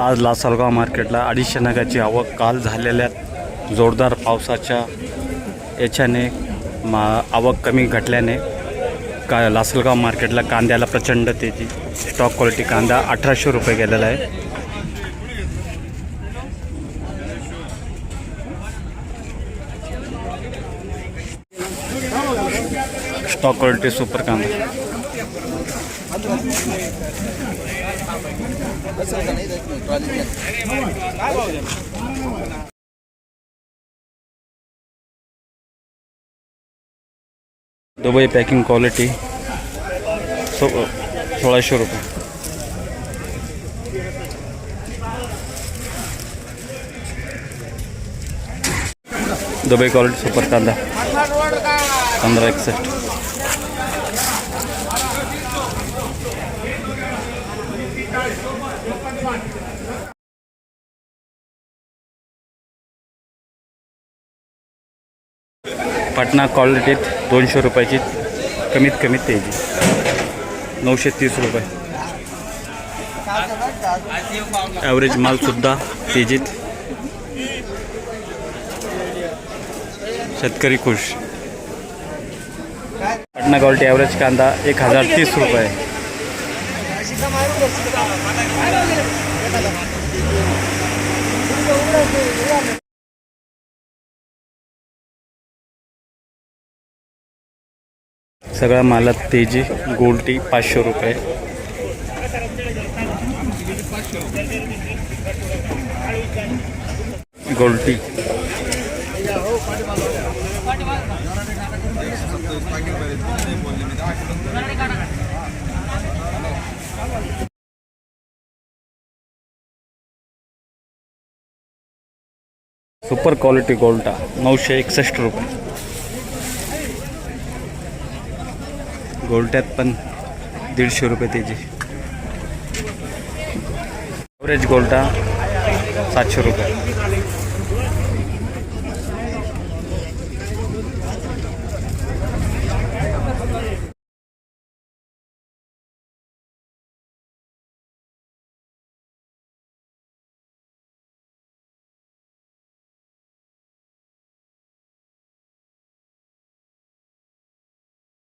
आज लासलगाव मार्केटला अडीचशे नगाची आवक काल झालेल्या जोरदार पावसाच्या याच्याने मा आवक कमी घटल्याने का लासलगाव मार्केटला कांद्याला प्रचंड तेजी. स्टॉक क्वालिटी कांदा अठराशे रुपये गेलेला आहे. टॉप क्वालिटी सुपर कांदा दुबई पॅकिंग क्वालिटी सो सोळाशे रुपये. दुबई क्वालिटी सुपर कांदा पंधरा एकसष्ट पाटणा क्वालिटीत दोनशे रुपयाची कमीत कमी तेजी. नऊशे तीस रुपये. ॲव्हरेज मालसुद्धा तेजीत. शेतकरी खुश. पाटणा क्वालिटी ॲव्हरेज कांदा एक हजार तीस रुपये. सगळ्या मालात तेजी गोल्टी पाचशे रुपये. गोल्टी सुपर क्वालिटी गोल्टा नऊशे एकसष्ट रुपये. गोल्ट्यात पण दीडशे रुपये त्याची ॲव्हरेज गोल्टा सातशे रुपये.